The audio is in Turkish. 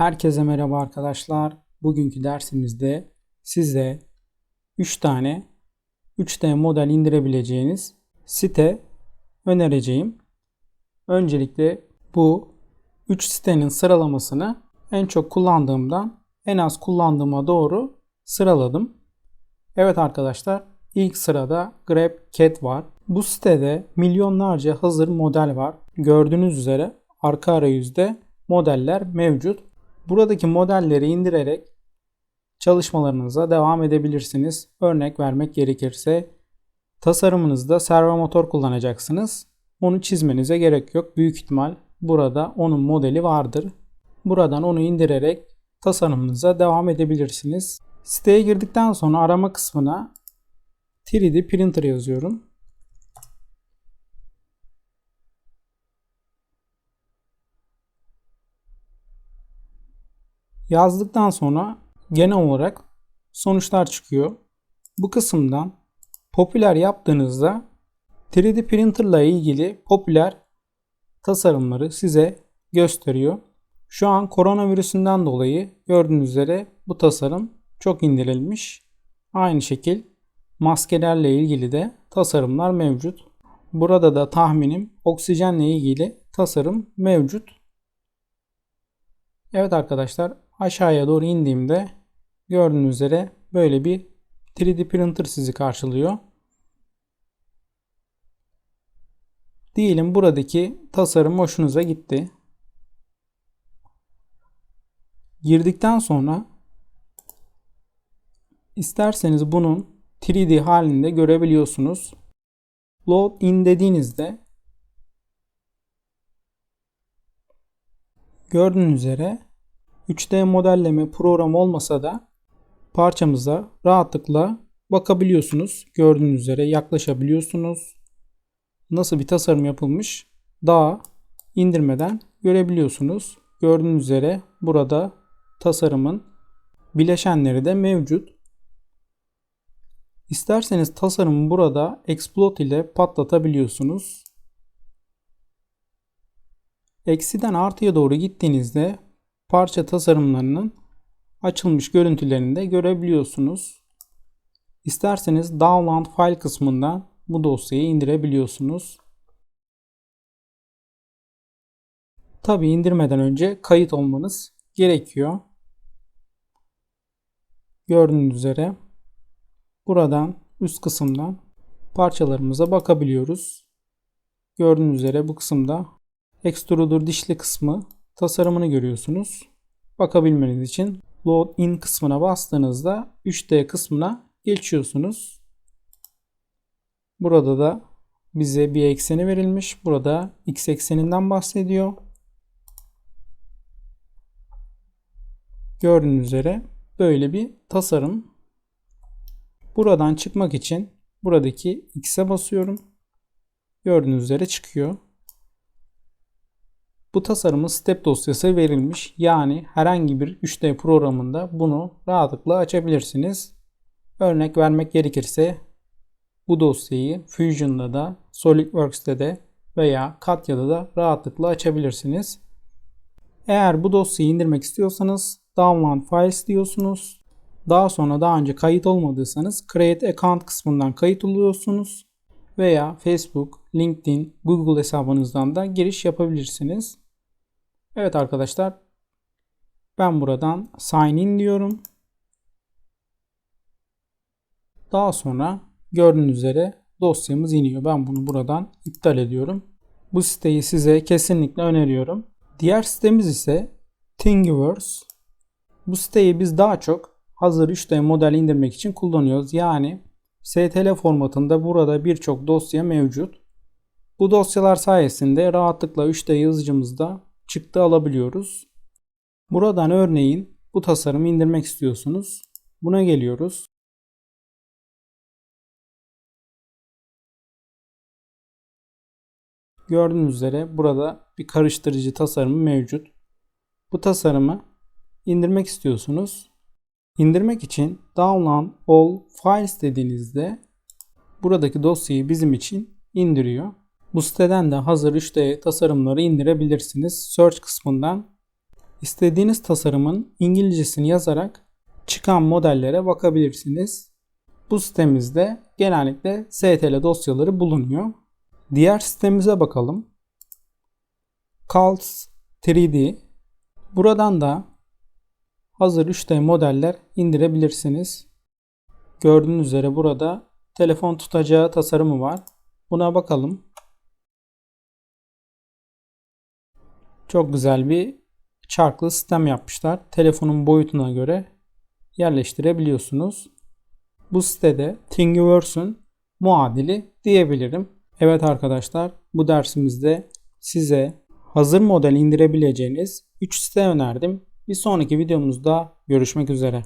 Herkese merhaba arkadaşlar. Bugünkü dersimizde size 3 tane 3D model indirebileceğiniz site önereceğim. Öncelikle bu 3 sitenin sıralamasını en çok kullandığımdan en az kullandığıma doğru sıraladım. Evet arkadaşlar ilk sırada GrabCAD var. Bu sitede milyonlarca hazır model var. Gördüğünüz üzere arka arayüzde modeller mevcut. Buradaki modelleri indirerek çalışmalarınıza devam edebilirsiniz. Örnek vermek gerekirse tasarımınızda servo motor kullanacaksınız. Onu çizmenize gerek yok. Büyük ihtimal burada onun modeli vardır. Buradan onu indirerek tasarımınıza devam edebilirsiniz. Siteye girdikten sonra arama kısmına 3D printer yazıyorum. Yazdıktan sonra genel olarak sonuçlar çıkıyor. Bu kısımdan popüler yaptığınızda 3D printer ile ilgili popüler tasarımları size gösteriyor. Şu an koronavirüsünden dolayı gördüğünüz üzere bu tasarım çok indirilmiş. Aynı şekil maskelerle ilgili de tasarımlar mevcut. Burada da tahminim oksijenle ilgili tasarım mevcut. Evet arkadaşlar aşağıya doğru indiğimde gördüğünüz üzere böyle bir 3D printer sizi karşılıyor. Diyelim buradaki tasarım hoşunuza gitti. Girdikten sonra isterseniz bunun 3D halinde görebiliyorsunuz. Load in dediğinizde gördüğünüz üzere 3D modelleme programı olmasa da parçamıza rahatlıkla bakabiliyorsunuz. Gördüğünüz üzere yaklaşabiliyorsunuz. Nasıl bir tasarım yapılmış daha indirmeden görebiliyorsunuz. Gördüğünüz üzere burada tasarımın bileşenleri de mevcut. İsterseniz tasarımı burada Explode ile patlatabiliyorsunuz. Eksiden artıya doğru gittiğinizde parça tasarımlarının açılmış görüntülerini de görebiliyorsunuz. İsterseniz Download File kısmından bu dosyayı indirebiliyorsunuz. Tabi indirmeden önce kayıt olmanız gerekiyor. Gördüğünüz üzere buradan üst kısımdan parçalarımıza bakabiliyoruz. Gördüğünüz üzere bu kısımda extruder dişli kısmı tasarımını görüyorsunuz. Bakabilmeniz için load in kısmına bastığınızda 3D kısmına geçiyorsunuz. Burada da bize bir ekseni verilmiş. Burada x ekseninden bahsediyor. Gördüğünüz üzere böyle bir tasarım. Buradan çıkmak için buradaki x'e basıyorum. Gördüğünüz üzere çıkıyor. Bu tasarımın step dosyası verilmiş. Yani herhangi bir 3D programında bunu rahatlıkla açabilirsiniz. Örnek vermek gerekirse bu dosyayı Fusion'da da, SolidWorks'te de veya Katya'da da rahatlıkla açabilirsiniz. Eğer bu dosyayı indirmek istiyorsanız Download Files diyorsunuz. Daha sonra daha önce kayıt olmadıysanız Create Account kısmından kayıt oluyorsunuz. Veya Facebook, LinkedIn, Google hesabınızdan da giriş yapabilirsiniz. Evet arkadaşlar. Ben buradan sign in diyorum. Daha sonra gördüğünüz üzere dosyamız iniyor. Ben bunu buradan iptal ediyorum. Bu siteyi size kesinlikle öneriyorum. Diğer sitemiz ise Thingiverse. Bu siteyi biz daha çok hazır 3D model indirmek için kullanıyoruz. Yani STL formatında burada birçok dosya mevcut. Bu dosyalar sayesinde rahatlıkla 3D yazıcımızda çıktı alabiliyoruz. Buradan örneğin bu tasarımı indirmek istiyorsunuz. Buna geliyoruz. Gördüğünüz üzere burada bir karıştırıcı tasarımı mevcut. Bu tasarımı indirmek istiyorsunuz. İndirmek için Download All Files dediğinizde buradaki dosyayı bizim için indiriyor. Bu siteden de hazır 3D tasarımları indirebilirsiniz. Search kısmından İstediğiniz tasarımın İngilizcesini yazarak çıkan modellere bakabilirsiniz. Bu sitemizde genellikle STL dosyaları bulunuyor. Diğer sitemize bakalım. Calcs 3D. Buradan da hazır 3D modeller indirebilirsiniz. Gördüğünüz üzere burada telefon tutacağı tasarımı var. Buna bakalım. Çok güzel bir çarklı sistem yapmışlar. Telefonun boyutuna göre yerleştirebiliyorsunuz. Bu sitede Thingiverse'ün muadili diyebilirim. Evet arkadaşlar bu dersimizde size hazır model indirebileceğiniz 3 site önerdim. Bir sonraki videomuzda görüşmek üzere.